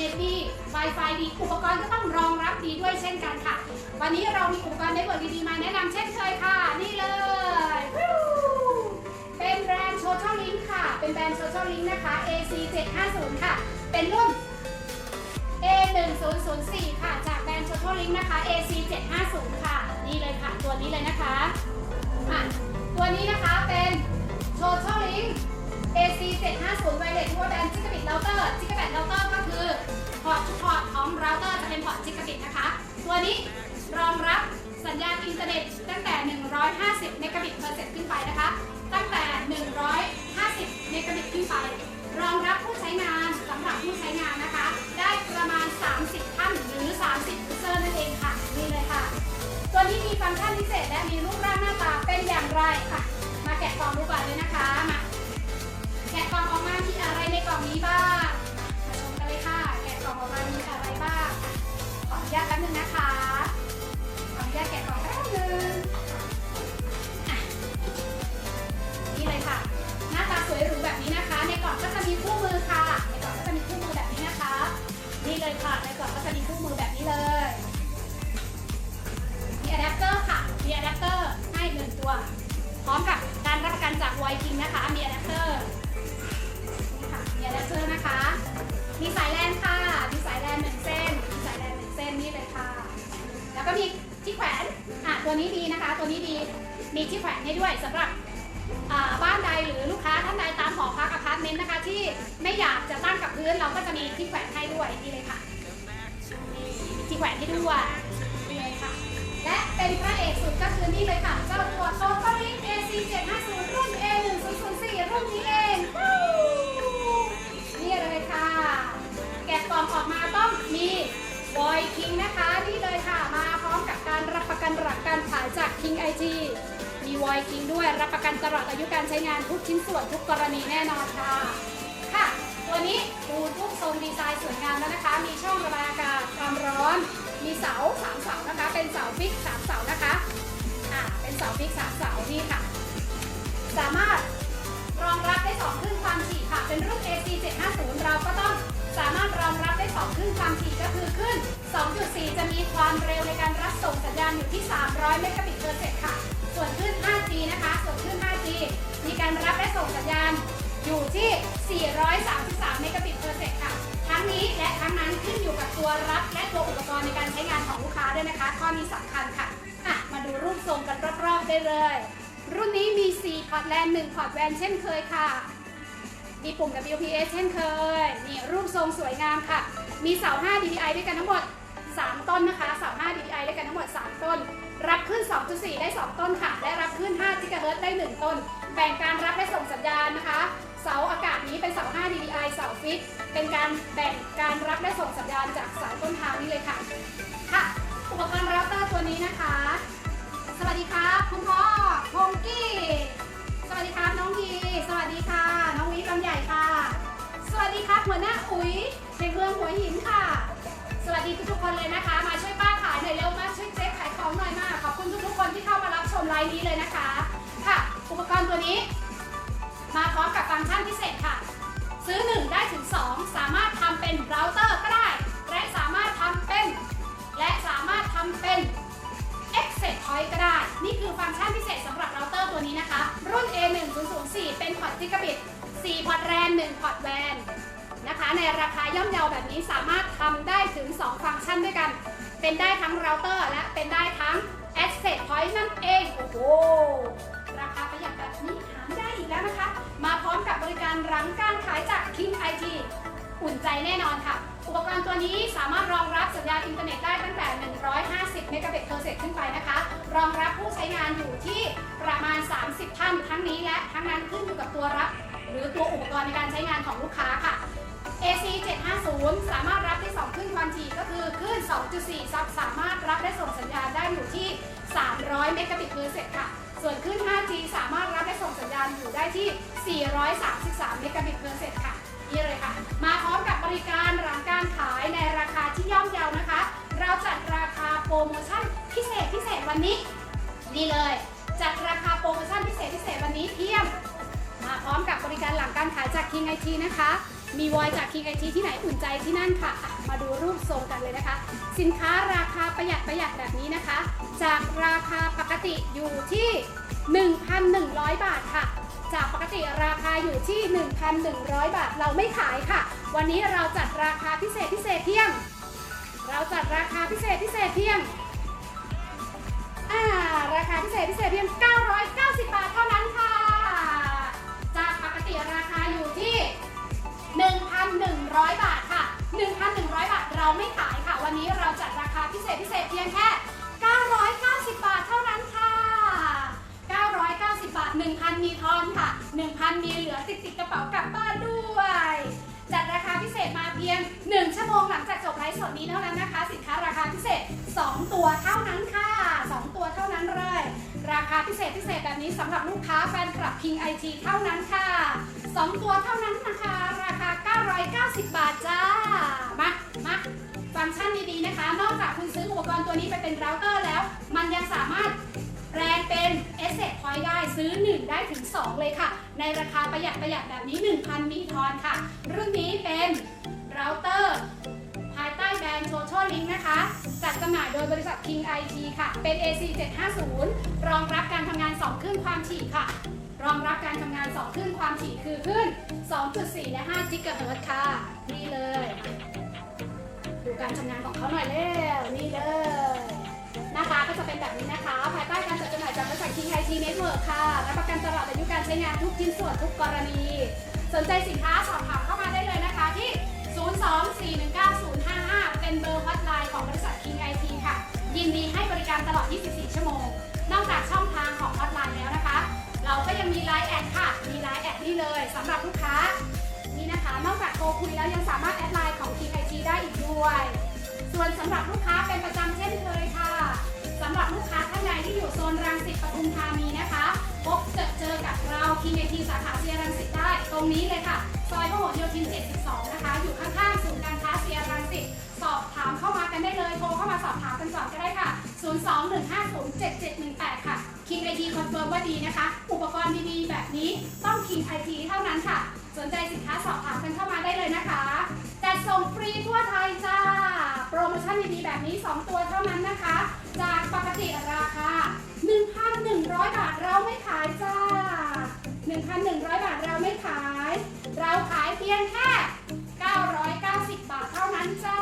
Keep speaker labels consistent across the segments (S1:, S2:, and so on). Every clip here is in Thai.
S1: เน็ตดี Wi-Fi ดี อุปกรณ์ก็ต้องรองรับดีด้วยเช่นกันค่ะ วันนี้เรามีอุปกรณ์ในเวิร์ดดีๆมาแนะนำเช่นเคยค่ะ นี่เลย เป็นแบรนด์ Social Link ค่ะ เป็นแบรนด์ Social Link นะคะ AC 750ค่ะ เป็นรุ่น A1004 ค่ะ จากแบรนด์ Social Link นะคะ AC 750ค่ะ นี่เลยค่ะ ตัวนี้เลยนะคะอะตัวนี้นะคะเป็น Social Link AC 750 Wireless Dual Band Gigabit Router Gigabit Router ก็คือพอร์ตทุกพอร์ตของ router จะเป็นพอร์ต Gigabit นะคะ ตัวนี้รองรับสัญญาณอินเทอร์เน็ตตั้งแต่ 150 เมกะบิตเ e อร์เซ็นต์ขึ้นไปนะคะ ตั้งแต่ 150 เมกะบิตขึ้นไป รองรับผู้ใช้งานสำหรับผู้ใช้งานนะคะ ได้ประมาณ 30 ท่านหรือ 30ยูเซอร์นั่นเองค่ะ นี่เลยค่ะ ตัวนี้มีฟังก์ชันพิเศษและมีรูปร่างหน้าตาเป็นอย่างไรค่ะ มาแกะกล่องดูก่อนเลยนะคะ มา แกะกล่องออกมามีอะไรในกล่องนี้บ้างมาชมกันเลยค่ะ แกะกล่องออกมามีอะไรบ้างขออนุญาตแป๊บนึงนะคะขออนุญาตแกะกล่องแป๊บนึงนี่เลยค่ะ หน้าตาสวยหรูแบบนี้นะคะ ในกล่องก็จะมีคู่มือค่ะ ในกล่องก็จะมีคู่มือแบบนี้นะคะ นี่เลยค่ะ ในกล่องก็จะมีคู่มือแบบนี้เลยมีอะแดปเตอร์ค่ะมีอะแดปเตอร์ให้หนึ่งตัว พร้อมกับการรับประกันจากไวคิงนะคะมีอะแดปเตอร์ เตอร์นะคะ มีสายแลนค่ะ มีสายแลนหนึ่งเส้น มีสายแลนหนึ่งเส้นนี่เลยค่ะ แล้วก็มีที่แขวน อะ ตัวนี้ดีนะคะ ตัวนี้ดี มีที่แขวนให้ด้วยสำหรับบ้านใดหรือลูกค้าท่านใดตามหอพักอพาร์ตเมนต์นะคะ ที่ไม่อยากจะตั้งกับพื้นเราก็จะมีที่แขวนให้ด้วยนี่เลยค่ะมีที่แขวนให้ด้วยนี่เลยค่ะ และเป็นพระเอกสุดก็คือนี่เลยค่ะ เจ้าตัวโตโตลิง AC 750 ประกันตลอดอายุการใช้งานทุกชิ้นส่วนทุกกรณีแน่นอนค่ะ ค่ะ ตัวนี้ดูรูปทรงดีไซน์สวยงามแล้วนะคะ มีช่องระบายอากาศความร้อน มีเสาสามเสานะคะ เป็นเสาฟิกสามเสานะคะอ่าเป็นเสาฟิกสามเสานี่ค่ะ สามารถรองรับได้2คลื่นความถี่ค่ะ เป็นรุ่น AC 750เราก็ต้องสามารถรองรับได้2คลื่นความถี่ก็คือคลื่น2.4 จะมีความเร็วในการรับส่งสัญญาณอยู่ที่ 300 เมกะบิตเ e อร์เซ็นต์ค่ะ ส่วนคลื่น ส่งสัญญาณอยู่ที่ 433 เมกะบิตเ e อร์เซ็นต์ค่ะ ทั้งนี้และทั้งนั้นขึ้นอยู่กับตัวรับและตัวอุปกรณ์ในการใช้งานของลูกค้าด้วยนะคะ ข้อนี้สำคัญค่ะอะ มาดูรูปทรงกันรอบๆได้เลย รุ่นนี้มี 4 พอร์ตแลนด์ 1 พอร์ตแวนเช่นเคยค่ะ มีปุ่ม WPS เช่นเคย นี่รูปทรงสวยงามค่ะ มีเสา 5 DPI ด้วยกันทั้งหมด 3 ต้นนะคะ เสา 5 DPI ด้วยกันทั้งหมด 3 ต้น รับขึ้น 2.4 ได้ 2 ต้นค่ะ และรับขึ้น5 GHz ได้ 1 ต้น บ่งการรับและส่งสัญญาณนะคะ เสาอากาศนี้เป็นเสา 5 DPI เสาฟิก เป็นการแบ่งการรับและส่งสัญญาณจากเสาต้นทางนี้เลยค่ะ ค่ะ อุปกรณ์เราเตอร์ตัวนี้นะคะ สวัสดีครับคุณพ่อพงกี้ สวัสดีครับน้องพีสวัสดีค่ะ น้องวิลำใหญ่ค่ะ สวัสดีครับหัวหน้าอุ๋ยในเมืองหัวหินค่ะ สวัสดีทุกๆคนเลยนะคะ มาช่วยป้าขายหน่อยเร็วมาช่วยเจ๊ขายของหน่อยมากขอบคุณทุกๆคนที่เข้ามารับชมไลฟ์นี้เลยนะคะ ปกรณ์ตัวนี้ มาพร้อมกับฟังก์ชันพิเศษค่ะ ซื้อ 1 ได้ถึง 2 สามารถทำเป็นเราเตอร์ก็ได้ และสามารถทำเป็น และสามารถทำเป็น Exit Point ก็ได้ นี่คือฟังก์ชันพิเศษสำหรับเราเตอร์ตัวนี้นะคะ รุ่น A1004 เป็นพอร์ตกิกะบิต4พอร์ตแรน1พอร์ตแวนนะคะ ในราคาย่อมเยาแบบนี้สามารถทำได้ถึง 2 ฟังก์ชันด้วยกัน เป็นได้ทั้งเราเตอร์และเป็นได้ทั้ง Exit Point นั่นเอง โอ้โห ริการหลังการขายจาก King IT อุ่นใจแน่นอนค่ะ อุปกรณ์ตัวนี้สามารถรองรับสัญญาณอินเทอร์เน็ตได้ตั้งแต่ 150 เมกะบิตเ e อร์เซตขึ้นไปนะคะ รองรับผู้ใช้งานอยู่ที่ประมาณ 30 ท่านทั้งนี้และทั้งนั้นขึ้นอยู่กับตัวรับ หรือตัวอุปกรณ์ในการใช้งานของลูกค้าค่ะ AC 750 สามารถรับได้2คลื่นความถี่ก็คือคลื่น2.4 ซับสามารถรับและส่งสัญญาณได้อยู่ที่ 300 เมกะบิตเ e อร์เซตค่ะ ที่ 433 เมกะบิตเ e อร์เซ็นต์ค่ะ นี่เลยค่ะ มาพร้อมกับบริการหลังการขายในราคาที่ย่อมเยานะคะ เราจัดราคาโปรโมชั่นพิเศษพิเศษวันนี้ นี่เลย จัดราคาโปรโมชั่นพิเศษพิเศษวันนี้เพียงมาพร้อมกับบริการหลังการขายจาก King IT นะคะ มีวอยจาก King IT ที่ไหนอุ่นใจที่นั่นค่ะอะ มาดูรูปทรงกันเลยนะคะ สินค้าราคาประหยัดประหยัดแบบนี้นะคะ จากราคาปกติอยู่ที่ 1,100 บาทค่ะ จากปกติราคาอยู่ที่ 1,100 บาทเราไม่ขายค่ะ วันนี้เราจัดราคาพิเศษพิเศษเพียง เราจัดราคาพิเศษพิเศษเพียงอ่าราคาพิเศษพิเศษเพียง 990 บาทเท่านั้นค่ะ จากปกติราคาอยู่ที่ 1,100 บาทค่ะ 1,100 บาทเราไม่ขายค่ะ วันนี้เราจัดราคาพิเศษพิเศษเพียงแค่ 990 บาทเท่านั้นค่ะ 990 บาท 1,000 มีทอนค่ะ 1,000 มีเหลือติดติดกระเป๋ากลับบ้านด้วย จัดราคาพิเศษมาเพียง 1 ชั่วโมงหลังจากจบไลฟ์สดนี้เท่านั้นนะคะ สินค้าราคาพิเศษ 2 ตัวเท่านั้นค่ะ 2 ตัวเท่านั้นเลย ราคาพิเศษพิเศษแบบนี้สำหรับลูกค้าแฟนคลับ King IT เท่านั้นค่ะ 2 ตัวเท่านั้นนะคะ ราคา 990 บาทจ้า มา มาฟังก์ชันดีๆนะคะ นอกจากคุณซื้ออุปกรณ์ตัวนี้ไปเป็นเราเตอร์แล้ว มันยังสามารถ ได้ซื้อ 1 ได้ถึง 2 เลยค่ะ ในราคาประหยัดประหยัดแบบนี้ 1,000มีทอนค่ะ รุ่นนี้เป็นเราเตอร์ภายใต้แบรนด์ Social Link นะคะ จัดจำหน่ายโดยบริษัท King IT ค่ะ เป็น AC 750รองรับการทำงาน 2 คลื่นความถี่ค่ะ รองรับการทำงาน 2 คลื่นความถี่คือคลื่น2.4 และ5 GHz ค่ะ นี่เลย ดูการทำงานของเขาหน่อยเร็วนี่เลย ก็จะเป็นแบบนี้นะคะ ภายใต้การจัดจำหน่ายจากบริษัท King IT Network ค่ะรับประกันตลอดอายุการใช้งานทุกชิ้นส่วนทุกกรณี สนใจสินค้าสอบถามเข้ามาได้เลยนะคะที่ 024190055 เป็นเบอร์ฮอตไลน์ของบริษัท King IT ค่ะ ยินดีให้บริการตลอด 24 ชั่วโมง นอกจากช่องทางของฮอตไลน์แล้วนะคะ เราก็ยังมีไลน์แอดค่ะ มีไลน์แอดนี่เลยสำหรับลูกค้านี่นะคะ นอกจากโทรคุยแล้วยังสามารถแอดไลน์ของ King IT ได้อีกด้วย ส่วนสำหรับลูกค้าเป็นประจำเช่นเคยค่ะ นรังสิตปทุมธานีนะคะพบเจอเจอกับเรา King IT สาขาเซียรังสิตได้ ตรงนี้เลยค่ะ ซอยพหลโยธิน 72 นะคะ อยู่ข้างๆศูนย์การค้าเซียรังสิตสอบถามเข้ามากันได้เลย โทรเข้ามาสอบถามกันก่อนก็ได้ค่ะ 021507718 ค่ะ King IT คอนเฟิร์มว่าดีนะคะ อุปกรณ์ดีๆ แบบนี้ต้อง King IT เท่านั้นค่ะ สนใจสินค้าสอบถามกันเข้ามาได้เลยนะคะ จัดส่งฟรีทั่วไทยจ้า โปรโมชั่นดีๆแบบนี้ 2 ตัวเท่านั้นนะคะ จากปกติราคา 1,100 บาทเราไม่ขายจ้า 1,100 บาทเราไม่ขาย เราขายเพียงแค่ 990 บาทเท่านั้นจ้า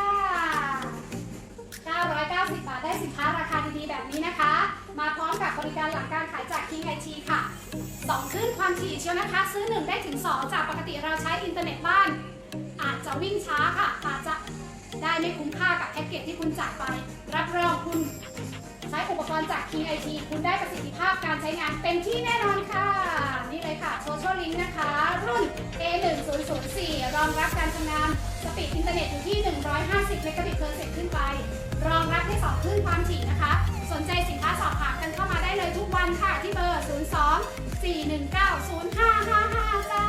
S1: 990 บาทได้สินค้าราคาดีๆแบบนี้นะคะ มาพร้อมกับบริการหลังการขายจาก King IT ค่ะ2ขึ้น ความถี่เชียวนะคะ ซื้อ 1 ได้ถึง 2 จากปกติเราใช้อินเทอร์เน็ตบ้าน อาจจะวิ่งช้าค่ะ อาจจะได้ไม่คุ้มค่ากับแพ็กเกจที่คุณจ่ายไป รับรองคุณ ใช้อุปกรณ์จาก King IT คุณได้ประสิทธิภาพการใช้งานเต็มที่แน่นอนค่ะ นี่เลยค่ะ Social Link นะคะ รุ่น A1004 รองรับการทำงานสปีดอินเทอร์เน็ตอยู่ที่ 150 เมกะบิตเพอร์เซกขึ้นไป รองรับได้สองคลื่นความถี่นะคะ สนใจสินค้าสอบถามกันเข้ามาได้เลยทุกวันค่ะที่เบอร์ 02 419 0555จ้า